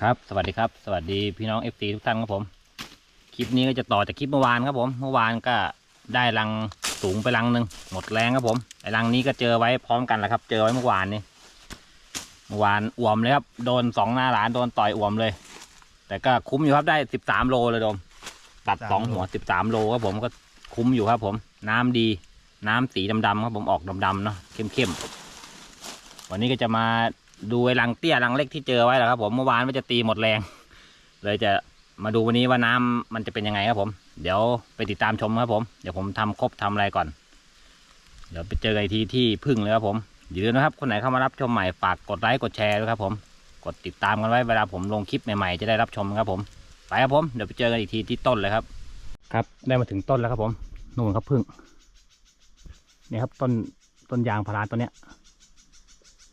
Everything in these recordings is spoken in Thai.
ครับ สวัสดีครับ สวัสดีพี่น้องเอฟซีทุกท่านครับผม คลิปนี้ก็จะต่อจากคลิปเมื่อวานครับผม เมื่อวานก็ได้รังสูงไปรังหนึ่งหมดแรงครับผม ไอ้รังนี้ก็เจอไว้พร้อมกันแหละครับ เจอไว้เมื่อวานนี้ เมื่อวานอ่วมเลยครับ โดนสองหน้าหลานโดนต่อยอ่วมเลย แต่ก็คุ้มอยู่ครับได้สิบสามโลเลยโดม ตัดสองหัวสิบสามโลครับผมก็คุ้มอยู่ครับผม น้ำดี น้ำสีดำๆครับผมออกดำๆเนาะเข้มๆวันนี้ก็จะมา ดูไอ้รังเตี้ยรังเล็กที่เจอไว้แหละครับ ผมเมื่อวานมันจะตีหมดแรง เลยจะมาดูวันนี้ว่าน้ำมันจะเป็นยังไงครับผม เดี๋ยวไปติดตามชมครับผม เดี๋ยวผมทำครบทำอะไรก่อน เดี๋ยวไปเจอกันอีกทีที่พึ่งเลยครับผมอย่าลืมนะครับ คนไหนเข้ามารับชมใหม่ฝากกดไลค์กดแชร์ด้วยครับผม กดติดตามกันไว้เวลาผมลงคลิปใหม่ๆจะได้รับชมครับผม ไปครับผม เดี๋ยวไปเจอกันอีกทีที่ต้นเลยครับ ครับได้มาถึงต้นแล้วครับผมนู่นครับพึ่งนี่ครับต้นต้นยางพาราต้นเนี้ย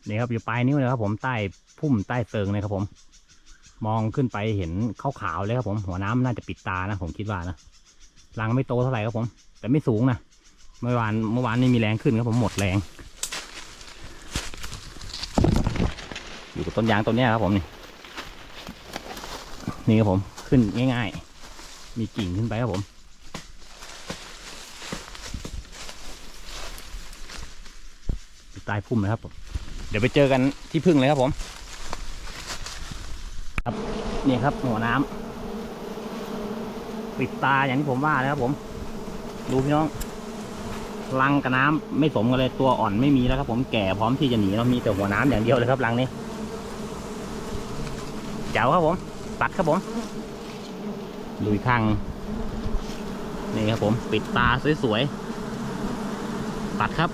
นี่ครับอยู่ปลายนิ้วเลยครับผมใต้พุ่มใต้เซิงเลยครับผม มองขึ้นไปเห็นขาวๆเลยครับผมหัวน้ำน่าจะปิดตานะผมคิดว่านะรังไม่โตเท่าไหร่ครับผม แต่ไม่สูงนะเมื่อวานเมื่อวานนี่มีแรงขึ้นครับผมหมดแรง อยู่กับต้นยางต้นนี้ครับผมนี่นี่ครับผมขึ้นง่ายๆ มีกิ่งขึ้นไปครับผมใต้พุ่มนะครับผม เดี๋ยวไปเจอกันที่พึ่งเลยครับผม ครับนี่ครับหัวน้ำปิดตาอย่างที่ผมว่าเลยครับผม ดูพี่น้องรังกับน้ำไม่สมกันเลยตัวอ่อนไม่มีแล้วครับ ผมแก่พร้อมที่จะหนีเรามีแต่หัวน้ำอย่างเดียวเลยครับรังนี้เจ๋วครับผมตัดครับผมลุยข้างนี่ครับผม ปิดตาสวยๆตัดครับ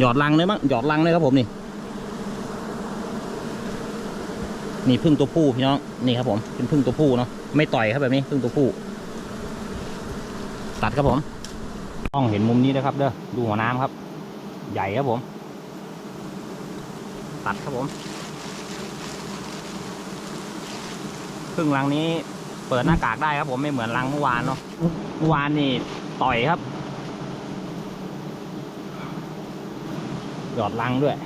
หยอดรังเลยมั้งหยอดรังเลยครับผมนี่ นี่พึ่งตัวผู้พี่น้องนี่ครับผมเป็นพึ่งตัวผู้เนาะไม่ต่อยครับแบบนี้พึ่งตัวผู้ ตัดครับผมต้องเห็นมุมนี้นะครับเด้อดูหัวน้ำครับ ใหญ่ครับผม ตัดครับผมพึ่งรังนี้เปิดหน้ากากได้ครับผมไม่เหมือนรังเมื่อวานเนาะเมื่อวานนี่ต่อยครับ หยอดลังด้วย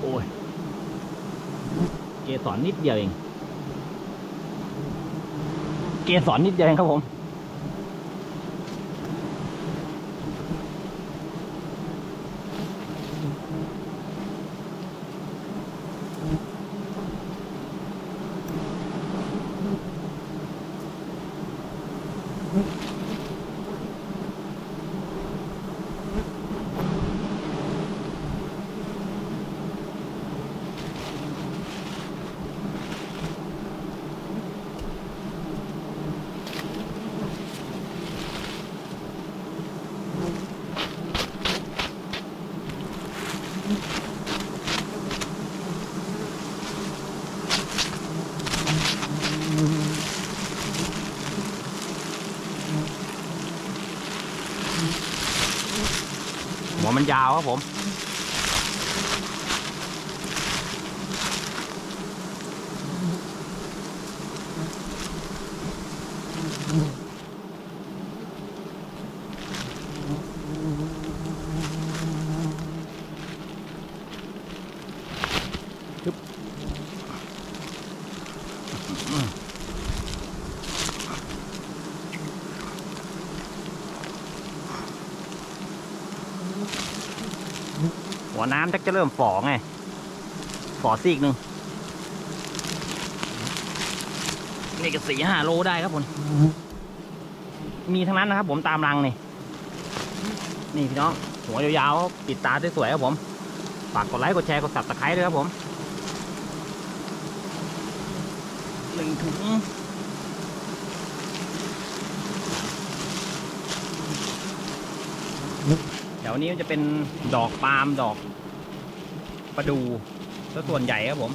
โอ้ย เกสรนิดเดียวเอง เกสรนิดเดียวเองครับผม หัวมันยาวครับผม หัวน้ำจักจะเริ่มฝ่อไงฝ่อซีกหนึ่งนี่ก็สี่ห้าโลได้ครับผมมีทั้งนั้นนะครับผมตามรังนี่ นี่พี่น้อง หัวยาวๆปิดตาสวยๆครับผม ฝากกดไลค์กดแชร์กดสับตะไคร้ด้วยครับผมหนึ่งถุงแถวนี้มันจะเป็นดอกปาล์มดอกประดูซะส่วนใหญ่ครับผม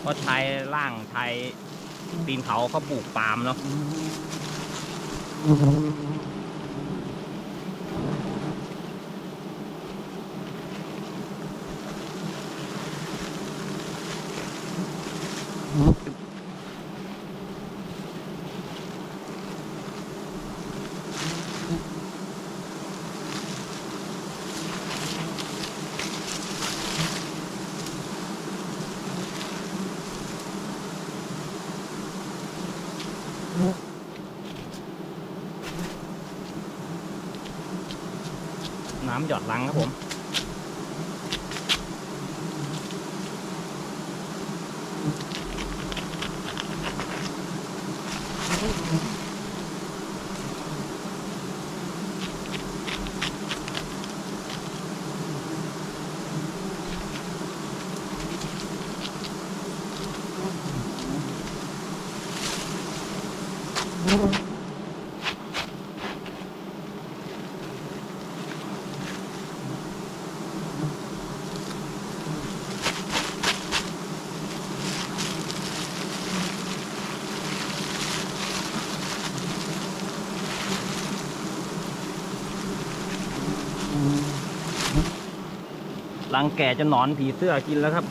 เพราะชายล่างชายตีนเขาเขาปลูกปาล์มเนาะ น้ำหยอดลังครับผม รังแก่จะหนอนผีเสื้อกินแล้วครับ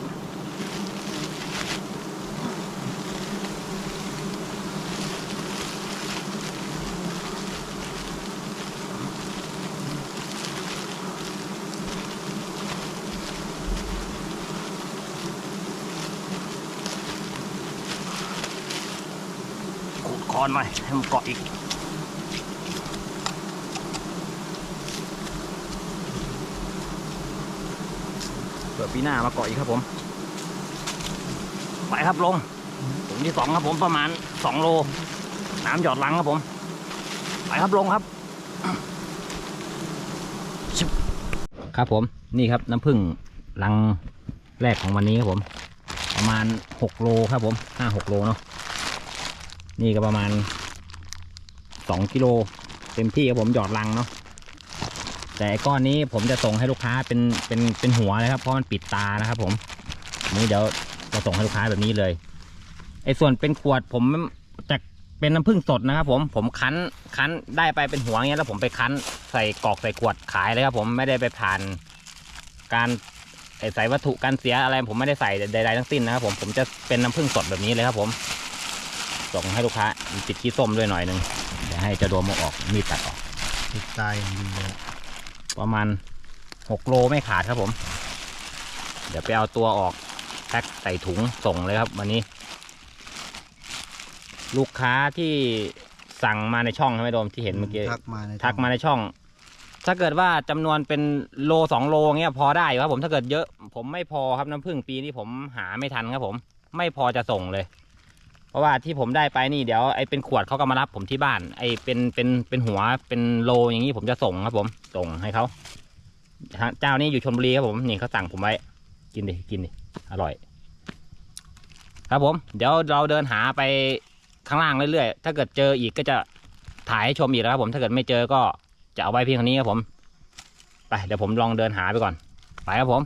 ขูดคอนหน่อยให้มันเกาะอีก ผื่อปีหน้ามาเกาะอีกครับผม ไปครับลงถุงที่สองครับผมประมาณสองโล น้ำหยอดลังครับผม ไปครับลงครับชิบครับผมนี่ครับน้ำผึ้งลังแรกของวันนี้ครับผม ประมาณหกโลครับผมห้าหกโลเนาะนี่ก็ประมาณสองกิโลเต็มที่ครับผมหยอดลังเนาะ แต่ก้อนนี้ผมจะส่งให้ลูกค้าเป็นเป็นเป็นหัวเลยครับเพราะมันปิดตานะครับผมนี้เดี๋ยวจะส่งให้ลูกค้าแบบนี้เลยไอ้ส่วนเป็นขวดผมจะเป็นน้ำผึ้งสดนะครับ ผมผมคั้นคั้นได้ไปเป็นหัวเงี้ยแล้วผมไปคั้นใส่กรอกใส่ขวดขายเลยครับ ผมไม่ได้ไปผ่านการใส่วัตถุการเสียอะไร ผมไม่ได้ใส่ใดๆทั้งสิ้นนะครับ ผมผมจะเป็นน้ำผึ้งสดแบบนี้เลยครับ ผมส่งให้ลูกค้าติดขี้ส้มด้วยหน่อยหนึ่งเดี๋ยวให้เจะโดมอออกมีดตัดออกติดตายอย่างดีเลย ประมาณหกโลไม่ขาดครับผม เดี๋ยวไปเอาตัวออกแพ็คใส่ถุงส่งเลยครับวันนี้ ลูกค้าที่สั่งมาในช่องใช่ไหมโดมที่เห็นเมื่อกี้ทักมาในทักมาในช่อง ถ้าเกิดว่าจำนวนเป็นโลสองโลเงี้ยพอได้อยู่ครับผมถ้าเกิดเยอะ ผมไม่พอครับน้ำผึ้งปีนี้ผมหาไม่ทันครับผม ไม่พอจะส่งเลย เพราะว่าที่ผมได้ไปนี่เดี๋ยวไอ้เป็นขวดเขาก็มารับผมที่บ้าน ไอ้เป็นเป็นเป็นหัวเป็นโลอย่างนี้ผมจะส่งครับผม ส่งให้เขาเจ้านี้อยู่ชลบุรีครับผมนี่เขาสั่งผมไว้ กินดิกินดิอร่อย ครับผม เดี๋ยวเราเดินหาไปข้างล่างเรื่อยๆถ้าเกิดเจออีกก็จะถ่ายให้ชมอีกแล้วครับผมถ้าเกิดไม่เจอก็จะเอาไว้เพียงเท่านี้ครับผม ไปเดี๋ยวผมลองเดินหาไปก่อน ไปครับผม